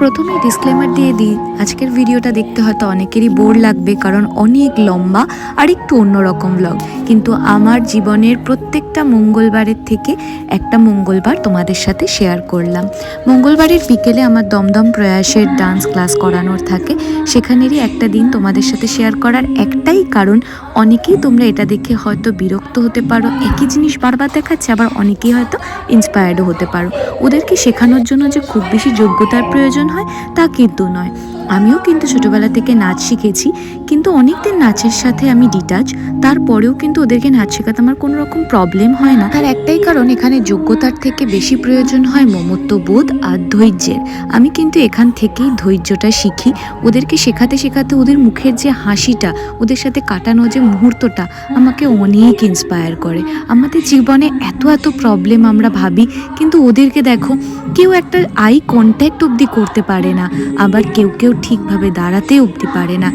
প্রথমেই ডিসক্লেমার দিয়ে দিই, আজকের ভিডিওটা দেখতে হয়তো অনেকেরই বোর লাগবে কারণ অনেক লম্বা আর একটু অন্যরকম ব্লগ কিন্তু আমার জীবনের প্রত্যেকটা মঙ্গলবারের থেকে একটা মঙ্গলবার তোমাদের সাথে শেয়ার করলাম। মঙ্গলবারের বিকেলে আমার দমদম প্রয়াসের ডান্স ক্লাস করানোর থাকে। সেখানেরই একটা দিন তোমাদের সাথে শেয়ার করার একটাই কারণ অনেকেই তোমরা এটা দেখে হয়তো বিরক্ত হতে পারো, একই জিনিস বারবার দেখাচ্ছে, আবার অনেকেই হয়তো ইন্সপায়ার্ডও হতে পারো। ওদেরকে শেখানোর জন্য যে খুব বেশি যোগ্যতার প্রয়োজন হয়, তা কিন্তু নয়। আমিও কিন্তু ছোটোবেলা থেকে নাচ শিখেছি। কিন্তু অনেকদিন নাচের সাথে আমি ডিটাচ তারপরেও কিন্তু ওদেরকে নাচ শেখাতে আমার কোনো রকম প্রবলেম হয় না। তার একটাই কারণ, এখানে যোগ্যতার থেকে বেশি প্রয়োজন হয় মমত্ববোধ আর ধৈর্যের। আমি কিন্তু এখান থেকেই ধৈর্যটা শিখি। ওদেরকে শেখাতে শেখাতে ওদের মুখের যে হাসিটা, ওদের সাথে কাটানো যে মুহূর্তটা আমাকে অনেক ইন্সপায়ার করে। আমাদের জীবনে এত এত প্রবলেম আমরা ভাবি, কিন্তু ওদেরকে দেখো, কেউ একটা আই কন্ট্যাক্ট অবধি করতে পারে না, আবার কেউ কেউ ঠিকভাবে দাঁড়াতে অবধি পারে না।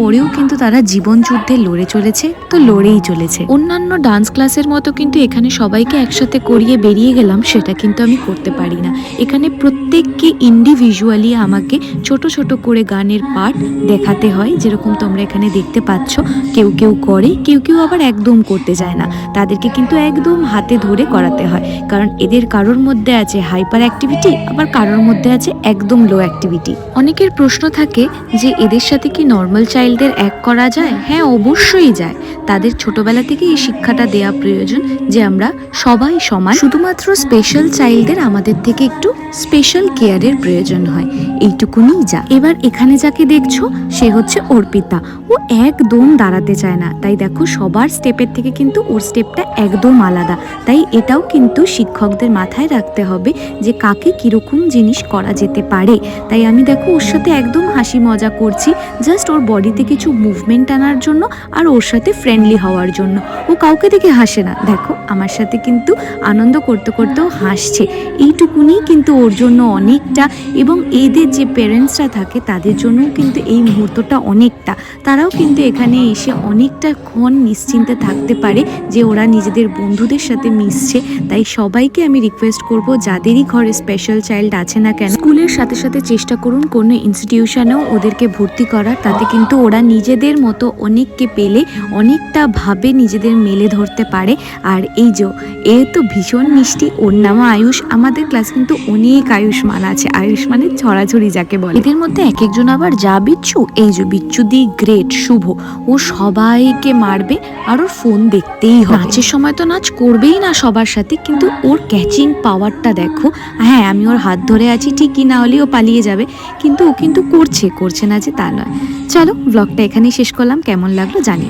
তারপরেও কিন্তু তারা জীবন যুদ্ধে লড়ে চলেছে, তো লড়েই চলেছে। অন্যান্য ডান্স ক্লাসের মতো কিন্তু এখানে সবাইকে একসাথে করিয়ে বেরিয়ে গেলাম, সেটা কিন্তু আমি করতে পারি না। এখানে প্রত্যেককে ইন্ডিভিজুয়ালি আমাকে ছোট ছোট করে গানের পার্ট দেখাতে হয়, যেরকম তোমরা এখানে দেখতে পাচ্ছ। কেউ কেউ করে, কেউ কেউ আবার একদম করতে যায় না। তাদেরকে কিন্তু একদম হাতে ধরে করাতে হয়। কারণ এদের কারোর মধ্যে আছে হাইপার অ্যাক্টিভিটি আবার কারোর মধ্যে আছে একদম লো অ্যাক্টিভিটি অনেকের প্রশ্ন থাকে যে এদের সাথে কি নর্মাল চাইল্ডদের এক করা যায়? হ্যাঁ অবশ্যই যায়। তাদের ছোটবেলা থেকে এই শিক্ষাটা দেওয়া প্রয়োজন যে আমরা সবাই সমান। শুধুমাত্র স্পেশাল চাইল্ডদের আমাদের থেকে একটু স্পেশাল কেয়ারের প্রয়োজন হয়। এইটুকুনি যা। এবার এখানে যাকে দেখছ, সে হচ্ছে অর্পিতা। ও একদম দাঁড়াতে চায় না। তাই দেখো, সবার স্টেপের থেকে কিন্তু ওর স্টেপটা একদম আলাদা। তাই এটাও কিন্তু শিক্ষকদের মাথায় রাখতে হবে যে কাকে কীরকম জিনিস করা যেতে পারে। তাই আমি দেখো, ওর সাথে একদম হাসি মজা করছি জাস্ট ওর বডিতে কিছু মুভমেন্ট আনার জন্য আর ওর সাথে ফ্রেন্ডলি হওয়ার জন্য। ও কাউকে দেখে হাসে না। দেখো, আমার সাথে কিন্তু আনন্দ করতে করতেও হাসছে। এইটুকুনি কিন্তু ওর জন্য অনেকটা এবং এদের যে পেরেন্টসরা থাকে, তাদের জন্যও কিন্তু এই মুহূর্তটা অনেকটা। তারাও কিন্তু এখানে এসে অনেকটা ক্ষণ নিশ্চিন্তে থাকতে পারে যে ওরা নিজেদের বন্ধুদের সাথে মিশছে। তাই সবাইকে আমি রিকোয়েস্ট করব, যাদেরই ঘরে স্পেশাল চাইল্ড আছে না কেন, স্কুলের সাথে সাথে চেষ্টা করুন কোনো ইনস্টিটিউশনেও ওদেরকে ভর্তি করার। তাতে কিন্তু ওরা নিজেদের মতো অনেককে পেলে অনেকটা ভাবে নিজেদের মেলে ধরতে পারে। আর এই যে, এ তো ভীষণ মিষ্টি। ওর নামও আয়ুষ। আমাদের ক্লাস কিন্তু অনেক আয়ুষ্মান আছে। আয়ুষ্মানের ছড়াছড়ি যাকে বলে। এদের মধ্যে এক একজন আবার যা বিচ্ছু। এই যে বিচ্ছু দি গ্রেট শুভ। ও সবাইকে মারবে আর ওর ফোন দেখতেই হবে। নাচের সময় তো নাচ করবেই না সবার সাথে, কিন্তু ওর ক্যাচিং পাওয়ারটা দেখো। হ্যাঁ আমি ওর হাত ধরে আছি, ঠিকই না হলেও পালিয়ে যাবে, কিন্তু ও কিন্তু করছে করছে না যে তা নয়। চলো ব্লগটা এখানেই শেষ করলাম। কেমন লাগল জানিও।